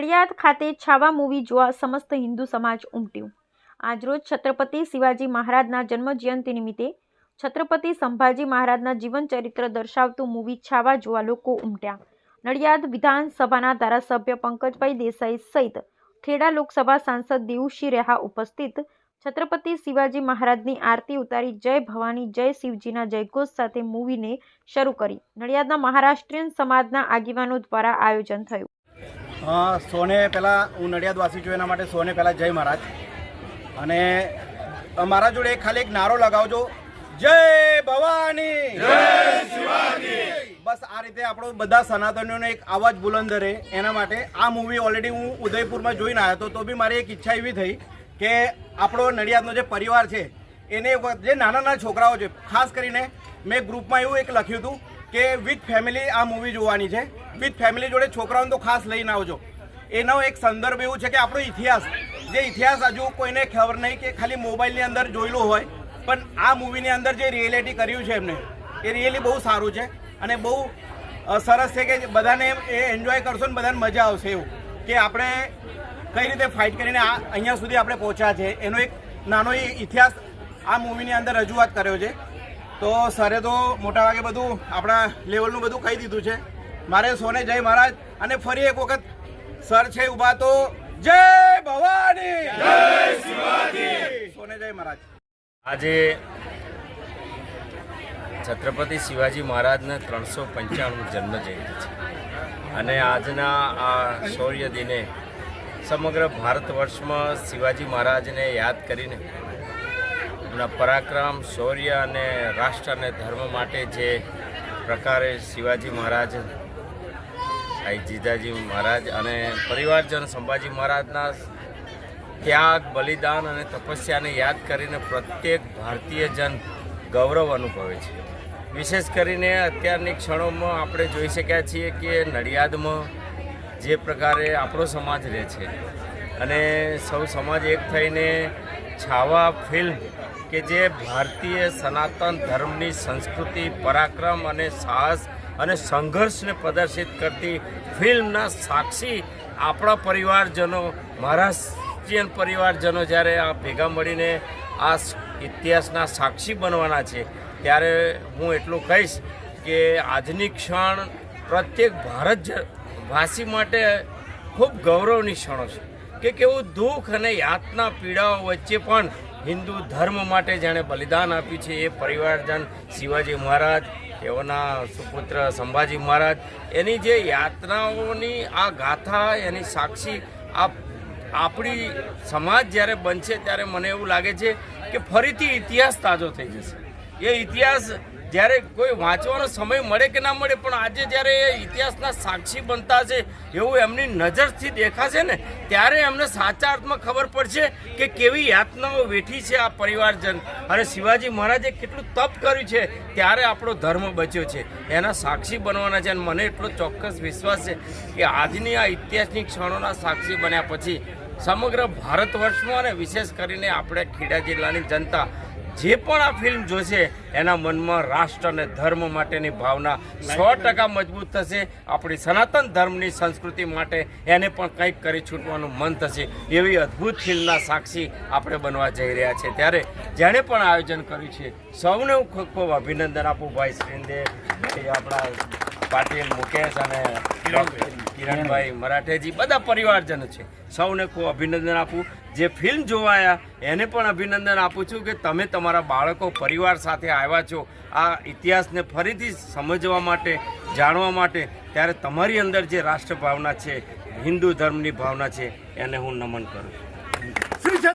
નડિયાદ ખાતે છાવા મૂવી જોવા સમસ્ત હિન્દુ સમાજ ઉમટ્યું. આજરોજ છત્રપતિ શિવાજી મહારાજના જન્મજયંતિ નિમિત્તે છત્રપતિ સંભાજી મહારાજના જીવન ચરિત્ર દર્શાવતું મૂવી છાવા જોવા લોકો ઉમટ્યા. નડિયાદ વિધાનસભાના ધારાસભ્ય પંકજભાઈ દેસાઈ સહિત ખેડા લોકસભા સાંસદ દેવુશી રેહા ઉપસ્થિત. છત્રપતિ શિવાજી મહારાજની આરતી ઉતારી જય ભવાની, જય શિવજીના જયઘોષ સાથે મૂવીને શરૂ કરી. નડિયાદના મહારાષ્ટ્રીયન સમાજના આગેવાનો દ્વારા આયોજન થયું. સોને પહેલાં હું નડિયાદવાસી છું એના માટે સોને પહેલાં જય મહારાજ. અને મારા જોડે ખાલી એક નારો લગાવજો. જય ભવાની! બસ આ રીતે આપણો બધા સનાતનીઓને એક અવાજ બુલંદ રહે એના માટે. આ મૂવી ઓલરેડી હું ઉદયપુરમાં જોઈને આવ્યો હતો તો બી મારી એક ઈચ્છા એવી થઈ કે આપણો નડિયાદનો જે પરિવાર છે એને જે નાના નાના છોકરાઓ છે ખાસ કરીને મેં ગ્રુપમાં એવું એક લખ્યું હતું કે વિથ ફેમિલી આ મૂવી જોવાની છે. વિથ ફેમિલી જોડે છોકરાઓને તો ખાસ લઈને આવજો. એનો એક સંદર્ભ એવું છે કે આપણો ઇતિહાસ, જે ઇતિહાસ હજુ કોઈને ખબર નહીં કે ખાલી મોબાઈલની અંદર જોયેલો હોય, પણ આ મૂવીની અંદર જે રિયલિટી કર્યું છે એમને, એ રિયલી બહુ સારું છે અને બહુ સરસ છે કે બધાને એ એન્જોય કરશો ને બધાને મજા આવશે એવું, કે આપણે કઈ રીતે ફાઇટ કરીને આ અહીંયા સુધી આપણે પહોંચ્યા છે. એનો એક નાનો ઇતિહાસ આ મૂવીની અંદર રજૂઆત કર્યો છે. તો સરે તો મોટાભાગે બધું આપણા લેવલનું બધું કહી દીધું છે. મારે સોને જય મહારાજ. અને ફરી એક વખત સર છે ઊભા તો જય ભવાની. જય શિવાજી. સોને જય મહારાજ. આજે છત્રપતિ શિવાજી મહારાજને ત્રણસો પંચાણું જન્મ જયંતિ છે. અને આજના આ શૌર્ય દિને સમગ્ર ભારત વર્ષમાં શિવાજી મહારાજને યાદ કરીને એમના પરાક્રમ શૌર્ય અને રાષ્ટ્ર અને ધર્મ માટે જે પ્રકારે શિવાજી મહારાજ સાઈ જીજાજી મહારાજ અને પરિવારજન, સંભાજી મહારાજના ત્યાગ, બલિદાન અને તપસ્યાને યાદ કરીને પ્રત્યેક ભારતીય જન ગૌરવ અનુભવે છે. વિશેષ કરીને અત્યારની ક્ષણોમાં આપણે જોઈ શક્યા છીએ કે નડિયાદમાં જે પ્રકારે આપણો સમાજ રહે છે અને સૌ સમાજ એક થઈને છાવા ફિલ્મ કે જે ભારતીય સનાતન ધર્મની સંસ્કૃતિ, પરાક્રમ અને સાહસ અને સંઘર્ષને પ્રદર્શિત કરતી ફિલ્મના સાક્ષી આપણા પરિવારજનો મહારાષ્ટ્રીયન પરિવારજનો જ્યારે આ ભેગા મળીને આ ઇતિહાસના સાક્ષી બનવાના છે, ત્યારે હું એટલું કહીશ કે આજની ક્ષણ પ્રત્યેક ભારત વાસી માટે ખૂબ ગૌરવની ક્ષણો છે. કે કેવું દુઃખ અને યાતના પીડાઓ વચ્ચે પણ હિન્દુ ધર્મ માટે જેણે બલિદાન આપ્યું છે એ પરિવારજન શિવાજી મહારાજ તેઓના સુપુત્ર સંભાજી મહારાજ, એની જે યાતનાઓની આ ગાથા, એની સાક્ષી આ આપણી સમાજ જ્યારે બનશે ત્યારે મને એવું લાગે છે કે ફરીથી ઇતિહાસ તાજો થઈ જશે. એ ઇતિહાસ જ્યારે કોઈ વાંચવાનો સમય મળે કે ના મળે, પણ આજે જ્યારે એ ઇતિહાસના સાક્ષી બનતા છે એવું એમની નજરથી દેખાશે ને, ત્યારે એમને સાચા અર્થમાં ખબર પડશે કે કેવી યાતનાઓ વેઠી છે આ પરિવારજન. અને શિવાજી મહારાજે કેટલું તપ કર્યું છે, ત્યારે આપણો ધર્મ બચ્યો છે. એના સાક્ષી બનવાના છે અને મને એટલો ચોક્કસ વિશ્વાસ છે કે આજની આ ઇતિહાસની ક્ષણોના સાક્ષી બન્યા પછી સમગ્ર ભારત વર્ષમાં અને વિશેષ કરીને આપણે ખેડા જિલ્લાની જનતા જે પણ આ ફિલ્મ જોશે, એના મનમાં રાષ્ટ્ર અને ધર્મ માટેની ભાવના સો ટકા મજબૂત થશે. આપણી સનાતન ધર્મની સંસ્કૃતિ માટે એને પણ કંઈક કરી છૂટવાનું મન થશે. એવી અદ્ભુત ફિલ્મના સાક્ષી આપણે બનવા જઈ રહ્યા છે. ત્યારે જેણે પણ આયોજન કર્યું છે, સૌને હું ખૂબ ખૂબ અભિનંદન આપું, ભાઈ શ્રીંદે. આપણા પાટીલ મુકેશ અને કિરણભાઈ મરાઠેજી બધા પરિવારજનો છે. સૌને ખૂબ અભિનંદન આપું. જે ફિલ્મ જોવાયા એને પણ અભિનંદન આપું છું કે તમે તમારા બાળકો પરિવાર સાથે આવ્યા છો. આ ઇતિહાસને ફરીથી સમજવા માટે જાણવા માટે ત્યારે તમારી અંદર જે રાષ્ટ્ર ભાવના છે હિન્દુ ધર્મની ભાવના છે એને હું નમન કરું છું.